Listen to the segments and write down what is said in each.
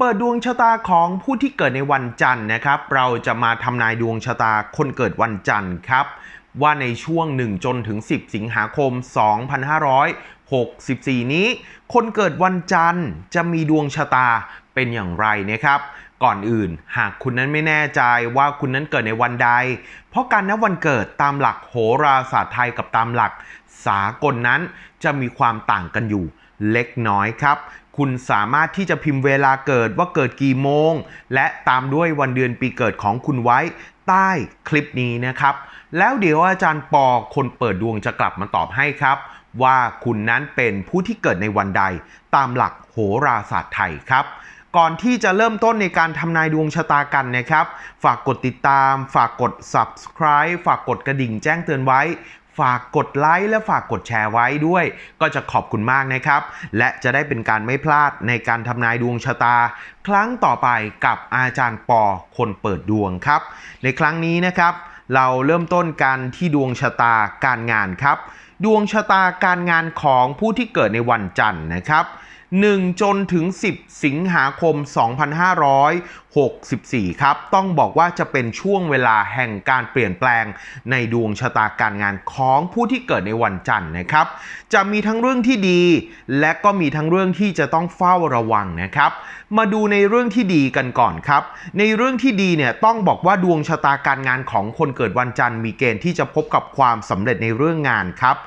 เปิดดวงชะตาของผู้ที่เกิดในวันจันทร์นะครับ เราจะมาทำนายดวงชะตาคนเกิดวันจันทร์ครับ ว่าในช่วง 1 จนถึง 10 สิงหาคม 2564 นี้ คนเกิดวันจันทร์จะมีดวงชะตาเป็นอย่างไรนะครับ ก่อนอื่นหากคุณนั้นไม่แน่ใจว่าคุณนั้นเกิดในวันใด เพราะการนับวันเกิดตามหลักโหราศาสตร์ไทยกับตามหลักสากลนั้นจะมีความต่างกันอยู่เล็กน้อยครับ คุณสามารถที่จะพิมพ์เวลาเกิดว่าเกิดกี่โมง และตามด้วยวันเดือนปีเกิดของคุณไว้ใต้คลิปนี้นะครับ แล้วเดี๋ยวอาจารย์ปอคนเปิดดวงจะกลับมาตอบให้ครับ ว่าคุณนั้นเป็นผู้ที่เกิดในวันใด ตามหลักโหราศาสตร์ไทยครับก่อนที่จะเริ่มต้นในการทำนายดวงชะตากันนะครับ ฝากกดติดตาม ฝากกด subscribe ฝากกดกระดิ่งแจ้งเตือนไว้ ฝากกดไลค์และฝากกดแชร์ไว้ด้วย ก็จะขอบคุณมากนะครับ และจะได้เป็นการไม่พลาดในการทำนายดวงชะตา ครั้งต่อไปกับอาจารย์ปอคนเปิดดวงครับ ในครั้งนี้นะครับ เราเริ่มต้นกันที่ดวงชะตาการงานครับ ดวงชะตาการงานของผู้ที่เกิดในวันจันทร์นะครับ1จนถึง 10 สิงหาคม64 ครับ ต้องบอกว่าจะเป็นช่วงเวลาแห่งการเปลี่ยนแปลงในดวงชะตาการงานของผู้ที่เกิดในวันจันทร์นะครับ จะมีทั้งเรื่องที่ดี และก็มีทั้งเรื่องที่จะต้องเฝ้าระวังนะครับ มาดูในเรื่องที่ดีกันก่อนครับ ในเรื่องที่ดีเนี่ยต้องบอกว่าดวงชะตาการงานของคนเกิดวันจันทร์มีเกณฑ์ที่จะพบกับความสำเร็จในเรื่องงานครับ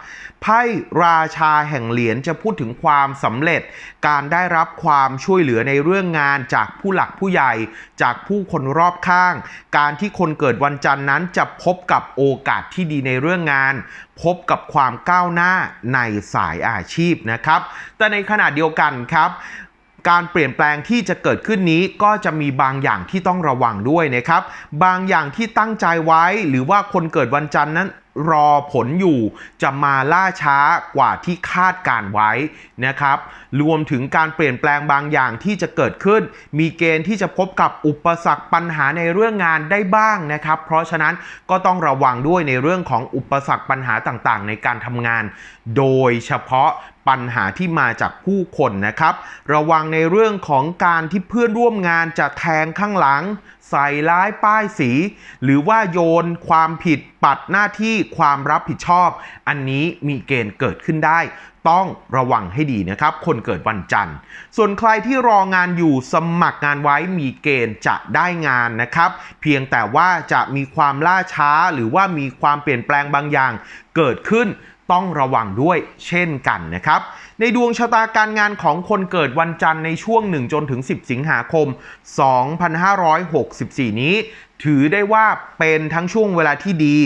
ไพ่ราชาแห่งเหรียญจะพูดถึงความสำเร็จ การได้รับความช่วยเหลือในเรื่องงานจากผู้หลักผู้ใหญ่จากผู้คนรอบข้าง การที่คนเกิดวันจันทร์นั้นจะพบกับโอกาสที่ดีในเรื่องงาน พบกับความก้าวหน้าในสายอาชีพนะครับ แต่ในขณะเดียวกันครับการเปลี่ยนแปลงที่จะเกิดขึ้นนี้ก็จะมีบางอย่างที่ต้องระวังด้วยนะครับ บางอย่างที่ตั้งใจไว้หรือว่าคนเกิดวันจันทร์นั้นรอผลอยู่จะมาล่าช้ากว่าที่คาดการไว้นะครับ รวมถึงการเปลี่ยนแปลงบางอย่างที่จะเกิดขึ้น มีเกณฑ์ที่จะพบกับอุปสรรคปัญหาในเรื่องงานได้บ้างนะครับ เพราะฉะนั้นก็ต้องระวังด้วยในเรื่องของอุปสรรคปัญหาต่างๆ ในการทำงาน โดยเฉพาะปัญหาที่มาจากผู้คนนะครับ ระวังในเรื่องของการที่เพื่อนร่วมงานจะแทงข้างหลัง ใส่ร้ายป้ายสี หรือว่าโยนความผิด ปัดหน้าที่ความรับผิดชอบ อันนี้มีเกณฑ์เกิดขึ้นได้ ต้องระวังให้ดีนะครับ คนเกิดวันจันทร์ ส่วนใครที่รองานอยู่สมัครงานไว้มีเกณฑ์จะได้งานนะครับ เพียงแต่ว่าจะมีความล่าช้าหรือว่ามีความเปลี่ยนแปลงบางอย่าง เกิดขึ้นต้องระวังด้วยเช่นกันนะครับ ในดวงชะตาการงานของคนเกิดวันจันทร์ในช่วง 1 จนถึง 10 สิงหาคม 2564 นี้ ถือได้ว่าเป็นทั้งช่วงเวลาที่ดี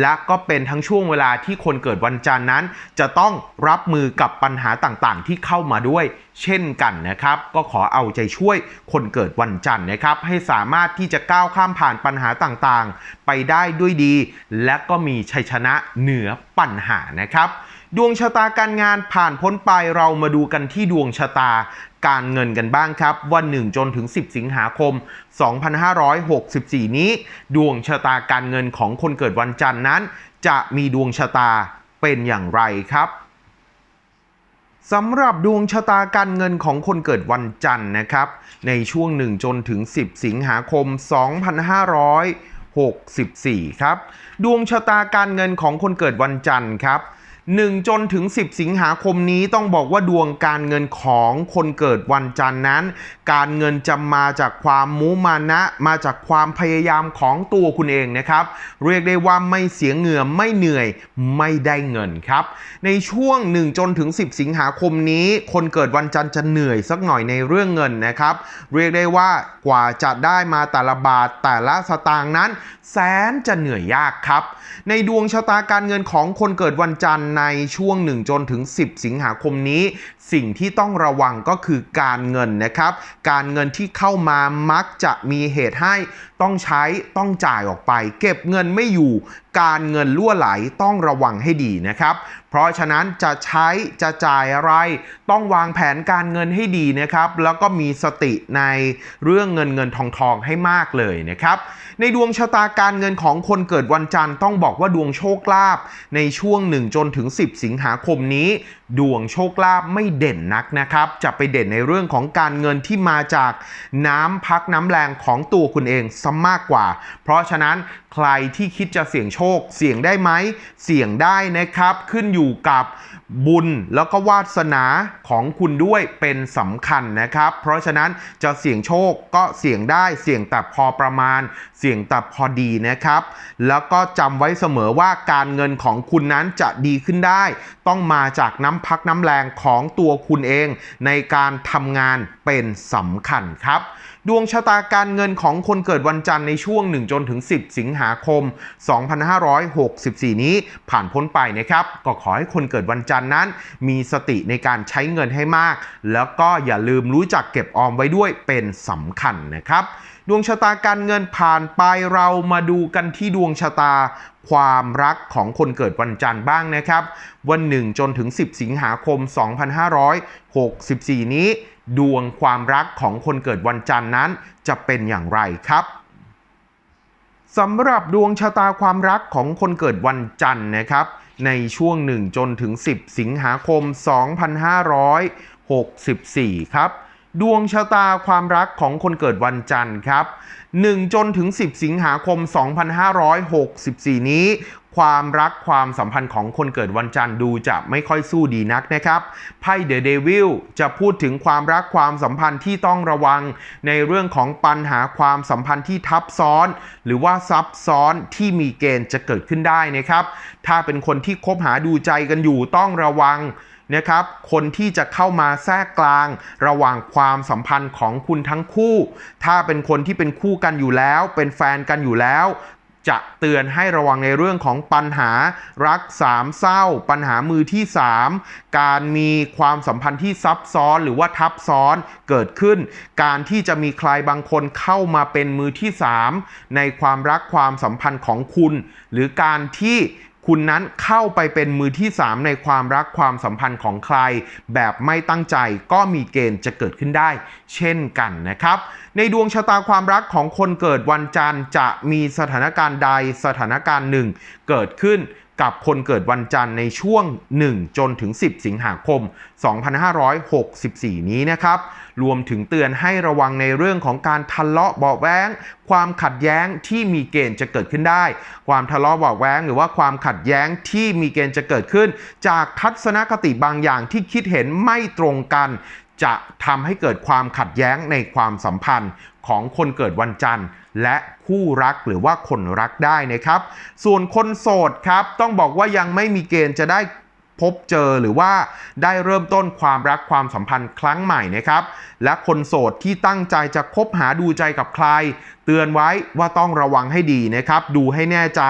และก็เป็นทั้งช่วงเวลาที่คนเกิดวันจันทร์นั้น จะต้องรับมือกับปัญหาต่างๆ ที่เข้ามาด้วย เช่นกันนะครับ ก็ขอเอาใจช่วยคนเกิดวันจันทร์นะครับ ให้สามารถที่จะก้าวข้ามผ่านปัญหาต่างๆ ไปได้ด้วยดี และก็มีชัยชนะเหนือปัญหานะครับ ดวงชะตาการงานผ่านพ้นไปเรามาดูกันที่ดวงชะตาการเงินกันบ้างครับ วัน1จนถึง 10 สิงหาคม 2564 นี้ ดวงชะตาการเงินของคนเกิดวันจันทร์นั้น จะมีดวงชะตาเป็นอย่างไรครับสำหรับดวงชะตาการเงินของคนเกิดวันจันทร์นะครับ ในช่วง 1 จนถึง 10 สิงหาคม 2564 ครับ ดวงชะตาการเงินของคนเกิดวันจันทร์ครับ 1 จนถึง 10 สิงหาคมนี้ต้องบอกว่าดวงการเงินของคนเกิดวันจันทร์นั้น การเงินจะมาจากความมุมานะมาจากความพยายามของตัวคุณเองนะครับ เรียกได้ว่าไม่เสียเหงื่อไม่เหนื่อยไม่ได้เงินครับ ในช่วง 1 จนถึง 10 สิงหาคมนี้ คนเกิดวันจันทร์จะเหนื่อยสักหน่อยในเรื่องเงินนะครับ เรียกได้ว่ากว่าจะได้มาแต่ละบาทแต่ละสตางค์นั้น แสนจะเหนื่อยยากครับ ในดวงชะตาการเงินของคนเกิดวันจันทร์ในช่วง 1 จนถึง 10 สิงหาคมนี้ สิ่งที่ต้องระวังก็คือการเงินนะครับ การเงินที่เข้ามามักจะมีเหตุให้ต้องใช้ต้องจ่ายออกไป เก็บเงินไม่อยู่การเงินล่วไหลต้องระวังให้ดีนะครับ เพราะฉะนั้นจะใช้จะจ่ายอะไร ต้องวางแผนการเงินให้ดีนะครับ แล้วก็มีสติในเรื่องเงินเงินทองทองให้มากเลยนะครับ ในดวงชะตาการเงินของคนเกิดวันจันทร์ต้องบอกว่าดวงโชคลาภในช่วง1จนถึง 10 สิงหาคมนี้ ดวงโชคลาภไม่เด่นนักนะครับ จะไปเด่นในเรื่องของการเงินที่มาจากน้ำพักน้ำแรงของตัวคุณเองซะมากกว่า เพราะฉะนั้นใครที่คิดจะเสี่ยงโชค เสี่ยงได้ไหม เสี่ยงได้นะครับ ขึ้นอยู่กับบุญแล้วก็วาสนาของคุณด้วยเป็นสำคัญนะครับ เพราะฉะนั้นจะเสี่ยงโชคก็เสี่ยงได้ เสี่ยงแต่พอประมาณ เสี่ยงแต่พอดีนะครับ แล้วก็จำไว้เสมอว่าการเงินของคุณนั้นจะดีขึ้นได้ ต้องมาจากน้ำพักน้ำแรงของตัวคุณเอง ในการทำงานเป็นสำคัญครับ ดวงชะตาการเงินของคนเกิดวันจันทร์ในช่วง1จนถึง10 สิงหาคม 2564 นี้ผ่านพ้นไปนะครับ ก็ขอให้คนเกิดวันจันทร์นั้น มีสติในการใช้เงินให้มาก แล้วก็อย่าลืมรู้จักเก็บออมไว้ด้วยเป็นสำคัญนะครับดวงชะตาการเงินผ่านไปเรามาดูกันที่ดวงชะตาความรักของคนเกิดวันจันทร์บ้างนะครับ วันหนึ่งจนถึง 10 สิงหาคม 2564 นี้ ดวงความรักของคนเกิดวันจันทร์นั้นจะเป็นอย่างไรครับ สำหรับดวงชะตาความรักของคนเกิดวันจันทร์นะครับ ในช่วง 1 จนถึง 10 สิงหาคม 2564 ครับ ดวงชะตาความรักของคนเกิดวันจันทร์ครับ 1 จนถึง 10 สิงหาคม 2564 นี้ ความรักความสัมพันธ์ของคนเกิดวันจันทร์ดูจะไม่ค่อยสู้ดีนักนะครับไพ่เดอะเดวิลจะพูดถึงความรักความสัมพันธ์ที่ต้องระวัง ในเรื่องของปัญหาความสัมพันธ์ที่ทับซ้อน หรือว่าซับซ้อนที่มีเกณฑ์จะเกิดขึ้นได้นะครับ ถ้าเป็นคนที่คบหาดูใจกันอยู่ต้องระวังนะครับ คนที่จะเข้ามาแทรกกลาง ระหว่างความสัมพันธ์ของคุณทั้งคู่ ถ้าเป็นคนที่เป็นคู่กันอยู่แล้ว เป็นแฟนกันอยู่แล้ว จะเตือนให้ระวังในเรื่องของปัญหารักสามเศร้า ปัญหามือที่ 3 การมีความสัมพันธ์ที่ซับซ้อนหรือว่าทับซ้อนเกิดขึ้น การที่จะมีใครบางคนเข้ามาเป็นมือที่ 3 ในความรักความสัมพันธ์ของคุณ หรือการที่ คุณนั้นเข้าไปเป็นมือที่ 3 ในความรักความสัมพันธ์ของใคร แบบไม่ตั้งใจก็มีเกณฑ์จะเกิดขึ้นได้ เช่นกันนะครับ ในดวงชะตาความรักของคนเกิดวันจันทร์จะมีสถานการณ์ใดสถานการณ์หนึ่ง เกิดขึ้น กับคนเกิดวันจันทร์ในช่วง 1 จนถึง 10 สิงหาคม 2564 นี้นะครับ รวมถึงเตือนให้ระวังในเรื่องของการทะเลาะเบาแว้งความขัดแย้งที่มีเกณฑ์จะเกิดขึ้นได้ ความทะเลาะเบาแว้งหรือว่าความขัดแย้งที่มีเกณฑ์จะเกิดขึ้น จากทัศนคติบางอย่างที่คิดเห็นไม่ตรงกัน จะทำให้เกิดความขัดแย้งในความสัมพันธ์ของคนเกิดวันจันทร์ และคู่รักหรือว่าคนรักได้นะครับ ส่วนคนโสดครับ ต้องบอกว่ายังไม่มีเกณฑ์จะได้พบเจอหรือว่าได้เริ่มต้นความรักความสัมพันธ์ครั้งใหม่นะครับ และคนโสดที่ตั้งใจจะคบหาดูใจกับใคร เตือนไว้ว่าต้องระวังให้ดีนะครับ ดูให้แน่ใจ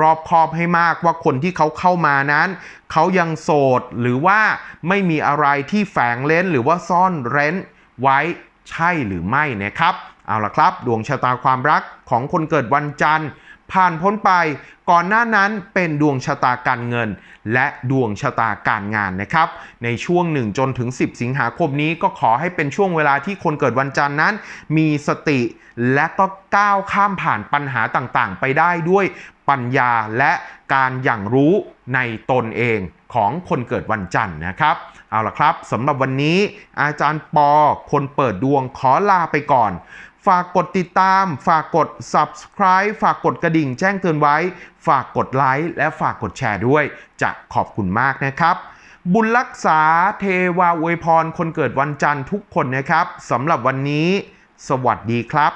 รอบคอบให้มากว่าคนที่เขาเข้ามานั้น เขายังโสดหรือว่าไม่มีอะไรที่แฝงเล้นหรือว่าซ่อนเร้นไว้ใช่หรือไม่นะครับ เอาละครับ ดวงชะตาความรักของคนเกิดวันจันทร์ผ่านพ้นไปก่อนหน้านั้นเป็นดวงชะตาการเงิน และดวงชะตาการงานนะครับ ในช่วง 1 จนถึง 10 สิงหาคมนี้ก็ขอให้เป็นช่วงเวลาที่คนเกิดวันจันทร์นั้น มีสติและก็ก้าวข้ามผ่านปัญหาต่างๆ ไปได้ด้วยปัญญาและการอย่างรู้ในตนเองของคนเกิดวันจันทร์นะครับ เอาละครับสำหรับวันนี้อาจารย์ปอคนเปิดดวงขอลาไปก่อน ฝากกดติดตาม ฝากกด subscribe ฝากกดกระดิ่งแจ้งเตือนไว้ ฝากกดไลค์และฝากกดแชร์ด้วย จะขอบคุณมากนะครับบุญรักษาเทวาอวยพรคนเกิดวันจันทร์ทุกคนนะครับสำหรับวันนี้ สวัสดีครับ